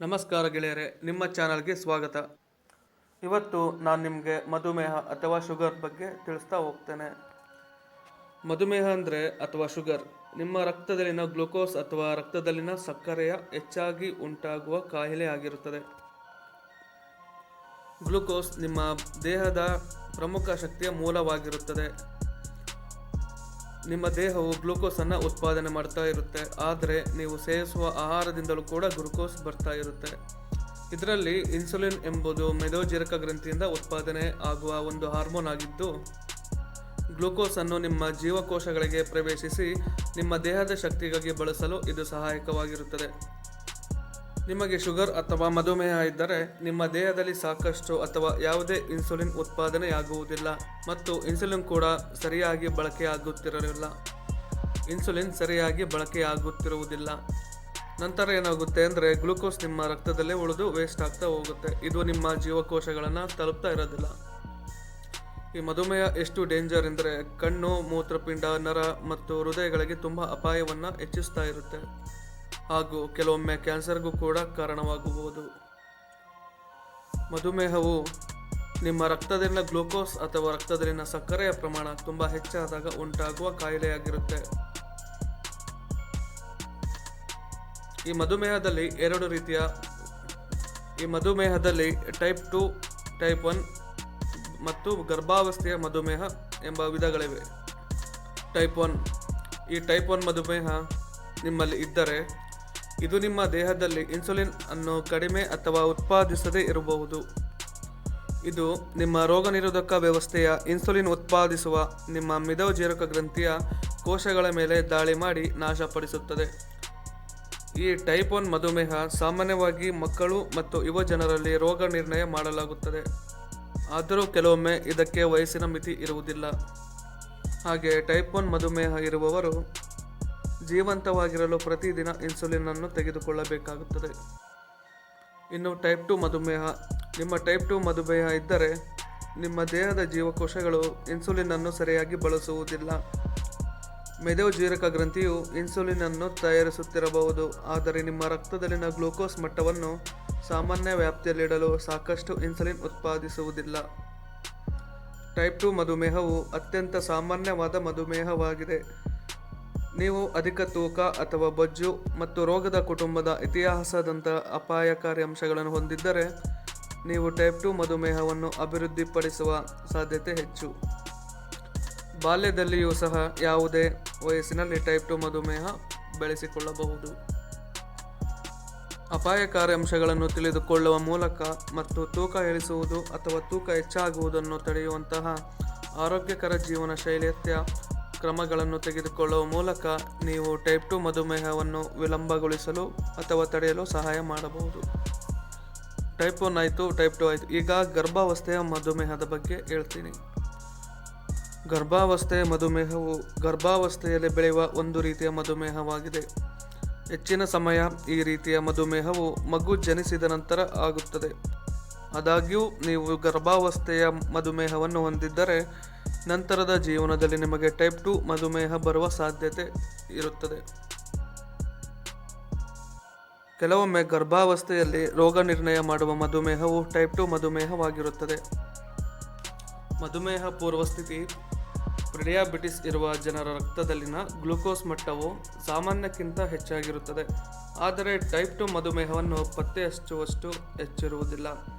ನಮಸ್ಕಾರ ಗೆಳೆಯರೆ, ನಿಮ್ಮ ಚಾನಲ್ಗೆ ಸ್ವಾಗತ. ಇವತ್ತು ನಾನು ನಿಮಗೆ ಮಧುಮೇಹ ಅಥವಾ ಶುಗರ್ ಬಗ್ಗೆ ತಿಳಿಸ್ತಾ ಹೋಗ್ತೇನೆ. ಮಧುಮೇಹ ಅಂದರೆ ಅಥವಾ ಶುಗರ್, ನಿಮ್ಮ ರಕ್ತದಲ್ಲಿನ ಗ್ಲುಕೋಸ್ ಅಥವಾ ರಕ್ತದಲ್ಲಿನ ಸಕ್ಕರೆಯ ಹೆಚ್ಚಾಗಿ ಉಂಟಾಗುವ ಕಾಯಿಲೆ ಆಗಿರುತ್ತದೆ. ಗ್ಲುಕೋಸ್ ನಿಮ್ಮ ದೇಹದ ಪ್ರಮುಖ ಶಕ್ತಿಯ ಮೂಲವಾಗಿರುತ್ತದೆ. ನಿಮ್ಮ ದೇಹವು ಗ್ಲೂಕೋಸನ್ನು ಉತ್ಪಾದನೆ ಮಾಡ್ತಾ ಇರುತ್ತೆ, ಆದರೆ ನೀವು ಸೇವಿಸುವ ಆಹಾರದಿಂದಲೂ ಕೂಡ ಗ್ಲುಕೋಸ್ ಬರ್ತಾ ಇರುತ್ತೆ. ಇದರಲ್ಲಿ ಇನ್ಸುಲಿನ್ ಎಂಬುದು ಮೆದೋಜೀರಕ ಗ್ರಂಥಿಯಿಂದ ಉತ್ಪಾದನೆ ಆಗುವ ಒಂದು ಹಾರ್ಮೋನ್ ಆಗಿದ್ದು ಗ್ಲೂಕೋಸ್ ಅನ್ನು ನಿಮ್ಮ ಜೀವಕೋಶಗಳಿಗೆ ಪ್ರವೇಶಿಸಿ ನಿಮ್ಮ ದೇಹದ ಶಕ್ತಿಗಾಗಿ ಬಳಸಲು ಇದು ಸಹಾಯಕವಾಗಿರುತ್ತದೆ. ನಿಮಗೆ ಶುಗರ್ ಅಥವಾ ಮಧುಮೇಹ ಇದ್ದರೆ ನಿಮ್ಮ ದೇಹದಲ್ಲಿ ಸಾಕಷ್ಟು ಅಥವಾ ಯಾವುದೇ ಇನ್ಸುಲಿನ್ ಉತ್ಪಾದನೆಯಾಗುವುದಿಲ್ಲ ಮತ್ತು ಇನ್ಸುಲಿನ್ ಕೂಡ ಸರಿಯಾಗಿ ಬಳಕೆಯಾಗುತ್ತಿರಲಿಲ್ಲ. ಇನ್ಸುಲಿನ್ ಸರಿಯಾಗಿ ಬಳಕೆಯಾಗುತ್ತಿರುವುದಿಲ್ಲ. ನಂತರ ಏನಾಗುತ್ತೆ ಅಂದರೆ ಗ್ಲೂಕೋಸ್ ನಿಮ್ಮ ರಕ್ತದಲ್ಲೇ ಉಳಿದು ವೇಸ್ಟ್ ಆಗ್ತಾ ಹೋಗುತ್ತೆ. ಇದು ನಿಮ್ಮ ಜೀವಕೋಶಗಳನ್ನು ತಲುಪ್ತಾ ಇರೋದಿಲ್ಲ. ಈ ಮಧುಮೇಹ ಎಷ್ಟು ಡೇಂಜರ್ ಎಂದರೆ ಕಣ್ಣು, ಮೂತ್ರಪಿಂಡ, ನರ ಮತ್ತು ಹೃದಯಗಳಿಗೆ ತುಂಬ ಅಪಾಯವನ್ನು ಹೆಚ್ಚಿಸ್ತಾ ಇರುತ್ತೆ. ಹಾಗೂ ಕೆಲವೊಮ್ಮೆ ಕ್ಯಾನ್ಸರ್ಗೂ ಕೂಡ ಕಾರಣವಾಗಬಹುದು. ಮಧುಮೇಹವು ನಿಮ್ಮ ರಕ್ತದಲ್ಲಿನ ಗ್ಲೂಕೋಸ್ ಅಥವಾ ರಕ್ತದಲ್ಲಿನ ಸಕ್ಕರೆಯ ಪ್ರಮಾಣ ತುಂಬ ಹೆಚ್ಚಾದಾಗ ಉಂಟಾಗುವ ಕಾಯಿಲೆಯಾಗಿರುತ್ತೆ. ಈ ಮಧುಮೇಹದಲ್ಲಿ ಎರಡು ರೀತಿಯ, ಈ ಮಧುಮೇಹದಲ್ಲಿ ಟೈಪ್ ಟು ಟೈಪ್ ಒನ್ ಮತ್ತು ಗರ್ಭಾವಸ್ಥೆಯ ಮಧುಮೇಹ ಎಂಬ ವಿಧಗಳಿವೆ. ಟೈಪ್ ಒನ್ ಈ ಟೈಪ್ ಒನ್ ಮಧುಮೇಹ ನಿಮ್ಮಲ್ಲಿ ಇದ್ದರೆ ಇದು ನಿಮ್ಮ ದೇಹದಲ್ಲಿ ಇನ್ಸುಲಿನ್ ಅನ್ನು ಕಡಿಮೆ ಅಥವಾ ಉತ್ಪಾದಿಸದೇ ಇರಬಹುದು. ಇದು ನಿಮ್ಮ ರೋಗನಿರೋಧಕ ವ್ಯವಸ್ಥೆಯ ಇನ್ಸುಲಿನ್ ಉತ್ಪಾದಿಸುವ ನಿಮ್ಮ ಮಿದೋಜೀರಕ ಗ್ರಂಥಿಯ ಕೋಶಗಳ ಮೇಲೆ ದಾಳಿ ಮಾಡಿ ನಾಶಪಡಿಸುತ್ತದೆ. ಈ ಟೈಪ್ ಒನ್ ಮಧುಮೇಹ ಸಾಮಾನ್ಯವಾಗಿ ಮಕ್ಕಳು ಮತ್ತು ಯುವ ಜನರಲ್ಲಿ ರೋಗ ನಿರ್ಣಯ ಮಾಡಲಾಗುತ್ತದೆ. ಆದರೂ ಕೆಲವೊಮ್ಮೆ ಇದಕ್ಕೆ ವಯಸ್ಸಿನ ಮಿತಿ ಇರುವುದಿಲ್ಲ. ಹಾಗೆ ಟೈಪ್ ಒನ್ ಮಧುಮೇಹ ಇರುವವರು ಜೀವಂತವಾಗಿರಲು ಪ್ರತಿದಿನ ಇನ್ಸುಲಿನ್ ಅನ್ನು ತೆಗೆದುಕೊಳ್ಳಬೇಕಾಗುತ್ತದೆ. ಇನ್ನು ಟೈಪ್ ಟು ಮಧುಮೇಹ. ನಿಮ್ಮ ಟೈಪ್ ಟು ಮಧುಮೇಹ ಇದ್ದರೆ ನಿಮ್ಮ ದೇಹದ ಜೀವಕೋಶಗಳು ಇನ್ಸುಲಿನ್ ಅನ್ನು ಸರಿಯಾಗಿ ಬಳಸುವುದಿಲ್ಲ. ಮೆದೋಜೀರಕ ಗ್ರಂಥಿಯು ಇನ್ಸುಲಿನ್ ಅನ್ನು ತಯಾರಿಸುತ್ತಿರಬಹುದು. ಆದರೆ ನಿಮ್ಮ ರಕ್ತದಲ್ಲಿನ ಗ್ಲೂಕೋಸ್ ಮಟ್ಟವನ್ನು ಸಾಮಾನ್ಯ ವ್ಯಾಪ್ತಿಯಲ್ಲಿಡಲು ಸಾಕಷ್ಟು ಇನ್ಸುಲಿನ್ ಉತ್ಪಾದಿಸುವುದಿಲ್ಲ. ಟೈಪ್ ಟು ಮಧುಮೇಹವು ಅತ್ಯಂತ ಸಾಮಾನ್ಯವಾದ ಮಧುಮೇಹವಾಗಿದೆ. ನೀವು ಅಧಿಕ ತೂಕ ಅಥವಾ ಬೊಜ್ಜು ಮತ್ತು ರೋಗದ ಕುಟುಂಬದ ಇತಿಹಾಸದಂತಹ ಅಪಾಯಕಾರಿ ಅಂಶಗಳನ್ನು ಹೊಂದಿದ್ದರೆ ನೀವು ಟೈಪ್ ಟು ಮಧುಮೇಹವನ್ನು ಅಭಿವೃದ್ಧಿಪಡಿಸುವ ಸಾಧ್ಯತೆ ಹೆಚ್ಚು. ಬಾಲ್ಯದಲ್ಲಿಯೂ ಸಹ ಯಾವುದೇ ವಯಸ್ಸಿನಲ್ಲಿ ಟೈಪ್ ಟು ಮಧುಮೇಹ ಬೆಳೆಸಿಕೊಳ್ಳಬಹುದು. ಅಪಾಯಕಾರಿ ಅಂಶಗಳನ್ನು ತಿಳಿದುಕೊಳ್ಳುವ ಮೂಲಕ ಮತ್ತು ತೂಕ ಇಳಿಸುವುದು ಅಥವಾ ತೂಕ ಹೆಚ್ಚಾಗುವುದನ್ನು ತಡೆಯುವಂತಹ ಆರೋಗ್ಯಕರ ಜೀವನ ಶೈಲಿಯತ್ಯ ಕ್ರಮಗಳನ್ನು ತೆಗೆದುಕೊಳ್ಳುವ ಮೂಲಕ ನೀವು ಟೈಪ್ ಟು ಮಧುಮೇಹವನ್ನು ವಿಳಂಬಗೊಳಿಸಲು ಅಥವಾ ತಡೆಯಲು ಸಹಾಯ ಮಾಡಬಹುದು. ಟೈಪ್ ಒನ್ ಆಯಿತು, ಟೈಪ್ ಟು ಆಯಿತು. ಈಗ ಗರ್ಭಾವಸ್ಥೆಯ ಮಧುಮೇಹದ ಬಗ್ಗೆ ಹೇಳ್ತೀನಿ. ಗರ್ಭಾವಸ್ಥೆಯ ಮಧುಮೇಹವು ಗರ್ಭಾವಸ್ಥೆಯಲ್ಲಿ ಬೆಳೆಯುವ ಒಂದು ರೀತಿಯ ಮಧುಮೇಹವಾಗಿದೆ. ಹೆಚ್ಚಿನ ಸಮಯ ಈ ರೀತಿಯ ಮಧುಮೇಹವು ಮಗು ಜನಿಸಿದ ನಂತರ ಆಗುತ್ತದೆ. ಆದಾಗ್ಯೂ, ನೀವು ಗರ್ಭಾವಸ್ಥೆಯ ಮಧುಮೇಹವನ್ನು ಹೊಂದಿದ್ದರೆ ನಂತರದ ಜೀವನದಲ್ಲಿ ನಿಮಗೆ ಟೈಪ್ ಟು ಮಧುಮೇಹ ಬರುವ ಸಾಧ್ಯತೆ ಇರುತ್ತದೆ. ಕೆಲವೊಮ್ಮೆ ಗರ್ಭಾವಸ್ಥೆಯಲ್ಲಿ ರೋಗ ನಿರ್ಣಯ ಮಾಡುವ ಮಧುಮೇಹವು ಟೈಪ್ ಟು ಮಧುಮೇಹವಾಗಿರುತ್ತದೆ. ಮಧುಮೇಹ ಪೂರ್ವಸ್ಥಿತಿ, ಪ್ರಿಡಿಯಾಬಿಟಿಸ್ ಇರುವ ಜನರ ರಕ್ತದಲ್ಲಿನ ಗ್ಲೂಕೋಸ್ ಮಟ್ಟವು ಸಾಮಾನ್ಯಕ್ಕಿಂತ ಹೆಚ್ಚಾಗಿರುತ್ತದೆ. ಆದರೆ ಟೈಪ್ ಟು ಮಧುಮೇಹವನ್ನು ಪತ್ತೆ ಹಚ್ಚುವಷ್ಟು ಹೆಚ್ಚಿರುವುದಿಲ್ಲ.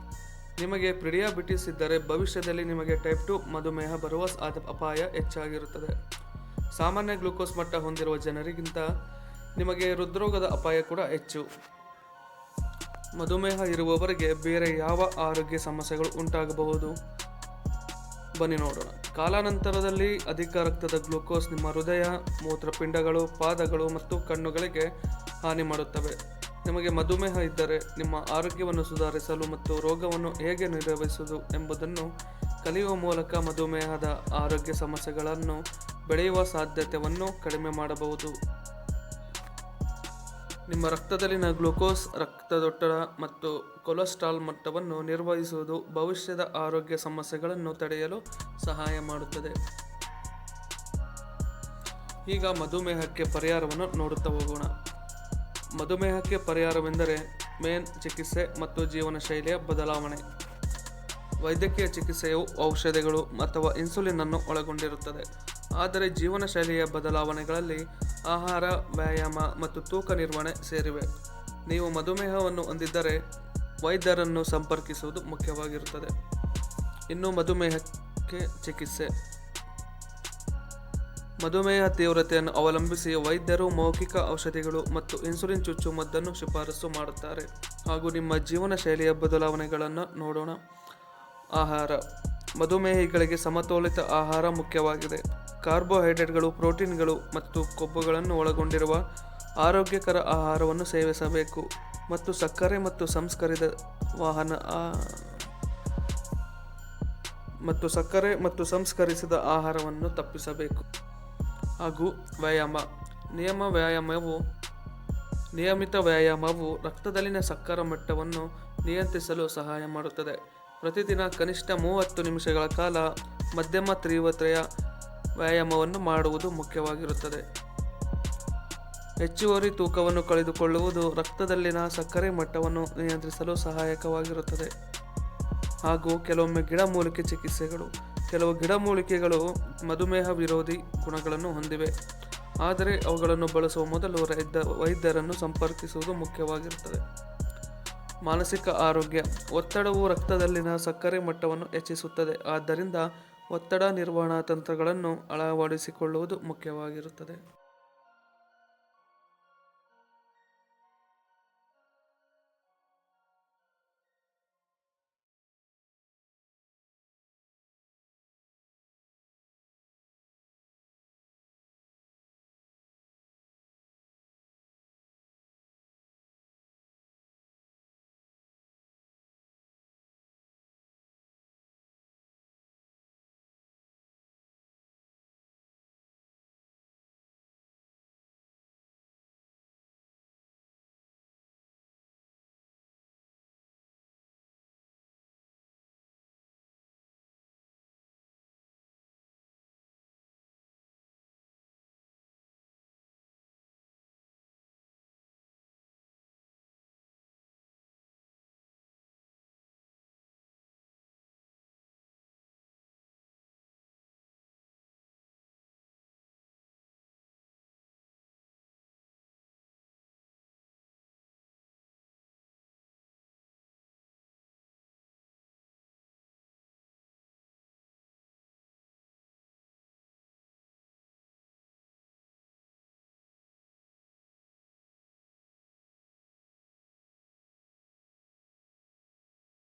ನಿಮಗೆ ಪ್ರಿಡಿಯಾಬಿಟಿಸ್ ಇದ್ದರೆ ಭವಿಷ್ಯದಲ್ಲಿ ನಿಮಗೆ ಟೈಪ್ ಟು ಮಧುಮೇಹ ಬರುವ ಅಪಾಯ ಹೆಚ್ಚಾಗಿರುತ್ತದೆ. ಸಾಮಾನ್ಯ ಗ್ಲೂಕೋಸ್ ಮಟ್ಟ ಹೊಂದಿರುವ ಜನರಿಗಿಂತ ನಿಮಗೆ ಹೃದ್ರೋಗದ ಅಪಾಯ ಕೂಡ ಹೆಚ್ಚು. ಮಧುಮೇಹ ಇರುವವರಿಗೆ ಬೇರೆ ಯಾವ ಆರೋಗ್ಯ ಸಮಸ್ಯೆಗಳು ಉಂಟಾಗಬಹುದು? ಬನ್ನಿ ನೋಡೋಣ. ಕಾಲಾನಂತರದಲ್ಲಿ ಅಧಿಕ ರಕ್ತದ ಗ್ಲೂಕೋಸ್ ನಿಮ್ಮ ಹೃದಯ, ಮೂತ್ರಪಿಂಡಗಳು, ಪಾದಗಳು ಮತ್ತು ಕಣ್ಣುಗಳಿಗೆ ಹಾನಿ ಮಾಡುತ್ತವೆ. ನಿಮಗೆ ಮಧುಮೇಹ ಇದ್ದರೆ ನಿಮ್ಮ ಆರೋಗ್ಯವನ್ನು ಸುಧಾರಿಸಲು ಮತ್ತು ರೋಗವನ್ನು ಹೇಗೆ ನಿರ್ವಹಿಸುವುದು ಎಂಬುದನ್ನು ಕಲಿಯುವ ಮೂಲಕ ಮಧುಮೇಹದ ಆರೋಗ್ಯ ಸಮಸ್ಯೆಗಳನ್ನು ಬೆಳೆಯುವ ಸಾಧ್ಯತೆಯನ್ನು ಕಡಿಮೆ ಮಾಡಬಹುದು. ನಿಮ್ಮ ರಕ್ತದಲ್ಲಿನ ಗ್ಲುಕೋಸ್, ರಕ್ತದೊತ್ತಡ ಮತ್ತು ಕೊಲೆಸ್ಟ್ರಾಲ್ ಮಟ್ಟವನ್ನು ನಿರ್ವಹಿಸುವುದು ಭವಿಷ್ಯದ ಆರೋಗ್ಯ ಸಮಸ್ಯೆಗಳನ್ನು ತಡೆಯಲು ಸಹಾಯ ಮಾಡುತ್ತದೆ. ಈಗ ಮಧುಮೇಹಕ್ಕೆ ಪರಿಹಾರವನ್ನು ನೋಡುತ್ತಾ ಹೋಗೋಣ. ಮಧುಮೇಹಕ್ಕೆ ಪರಿಹಾರವೆಂದರೆ ಮೇನ್ ಚಿಕಿತ್ಸೆ ಮತ್ತು ಜೀವನ ಶೈಲಿಯ ಬದಲಾವಣೆ. ವೈದ್ಯಕೀಯ ಚಿಕಿತ್ಸೆಯು ಔಷಧಿಗಳು ಅಥವಾ ಇನ್ಸುಲಿನ್ ಅನ್ನು ಒಳಗೊಂಡಿರುತ್ತದೆ. ಆದರೆ ಜೀವನ ಶೈಲಿಯ ಬದಲಾವಣೆಗಳಲ್ಲಿ ಆಹಾರ, ವ್ಯಾಯಾಮ ಮತ್ತು ತೂಕ ನಿರ್ವಹಣೆ ಸೇರಿವೆ. ನೀವು ಮಧುಮೇಹವನ್ನು ಹೊಂದಿದ್ದರೆ ವೈದ್ಯರನ್ನು ಸಂಪರ್ಕಿಸುವುದು ಮುಖ್ಯವಾಗಿರುತ್ತದೆ. ಇನ್ನು ಮಧುಮೇಹಕ್ಕೆ ಚಿಕಿತ್ಸೆ. ಮಧುಮೇಹ ತೀವ್ರತೆಯನ್ನು ಅವಲಂಬಿಸಿ ವೈದ್ಯರು ಮೌಖಿಕ ಔಷಧಿಗಳು ಮತ್ತು ಇನ್ಸುಲಿನ್ ಚುಚ್ಚುಮದ್ದನ್ನು ಶಿಫಾರಸು ಮಾಡುತ್ತಾರೆ. ಹಾಗೂ ನಿಮ್ಮ ಜೀವನ ಶೈಲಿಯ ಬದಲಾವಣೆಗಳನ್ನು ನೋಡೋಣ. ಆಹಾರ. ಮಧುಮೇಹಿಗಳಿಗೆ ಸಮತೋಲಿತ ಆಹಾರ ಮುಖ್ಯವಾಗಿದೆ. ಕಾರ್ಬೋಹೈಡ್ರೇಟ್ಗಳು, ಪ್ರೋಟೀನ್ಗಳು ಮತ್ತು ಕೊಬ್ಬುಗಳನ್ನು ಒಳಗೊಂಡಿರುವ ಆರೋಗ್ಯಕರ ಆಹಾರವನ್ನು ಸೇವಿಸಬೇಕು. ಮತ್ತು ಸಕ್ಕರೆ ಮತ್ತು ಸಂಸ್ಕರಿತ ವಾಹನ ಮತ್ತು ಸಕ್ಕರೆ ಮತ್ತು ಸಂಸ್ಕರಿಸಿದ ಆಹಾರವನ್ನು ತಪ್ಪಿಸಬೇಕು. ಹಾಗೂ ವ್ಯಾಯಾಮ. ನಿಯಮ ವ್ಯಾಯಾಮವು ನಿಯಮಿತ ವ್ಯಾಯಾಮವು ರಕ್ತದಲ್ಲಿನ ಸಕ್ಕರೆ ಮಟ್ಟವನ್ನು ನಿಯಂತ್ರಿಸಲು ಸಹಾಯ ಮಾಡುತ್ತದೆ. ಪ್ರತಿದಿನ ಕನಿಷ್ಠ ಮೂವತ್ತು ನಿಮಿಷಗಳ ಕಾಲ ಮಧ್ಯಮ ತೀವ್ರತೆಯ ವ್ಯಾಯಾಮವನ್ನು ಮಾಡುವುದು ಮುಖ್ಯವಾಗಿರುತ್ತದೆ. ಹೆಚ್ಚುವರಿ ತೂಕವನ್ನು ಕಳೆದುಕೊಳ್ಳುವುದು ರಕ್ತದಲ್ಲಿನ ಸಕ್ಕರೆ ಮಟ್ಟವನ್ನು ನಿಯಂತ್ರಿಸಲು ಸಹಾಯಕವಾಗಿರುತ್ತದೆ. ಹಾಗೂ ಕೆಲವೊಮ್ಮೆ ಗಿಡಮೂಲಿಕೆ ಚಿಕಿತ್ಸೆಗಳು ಕೆಲವು ಗಿಡಮೂಲಿಕೆಗಳು ಮಧುಮೇಹ ವಿರೋಧಿ ಗುಣಗಳನ್ನು ಹೊಂದಿವೆ. ಆದರೆ ಅವುಗಳನ್ನು ಬಳಸುವ ಮೊದಲು ರೈತ ವೈದ್ಯರನ್ನು ಸಂಪರ್ಕಿಸುವುದು ಮುಖ್ಯವಾಗಿರುತ್ತದೆ. ಮಾನಸಿಕ ಆರೋಗ್ಯ, ಒತ್ತಡವು ರಕ್ತದಲ್ಲಿನ ಸಕ್ಕರೆ ಮಟ್ಟವನ್ನು ಹೆಚ್ಚಿಸುತ್ತದೆ. ಆದ್ದರಿಂದ ಒತ್ತಡ ನಿರ್ವಹಣಾ ತಂತ್ರಗಳನ್ನು ಅಳವಡಿಸಿಕೊಳ್ಳುವುದು ಮುಖ್ಯವಾಗಿರುತ್ತದೆ.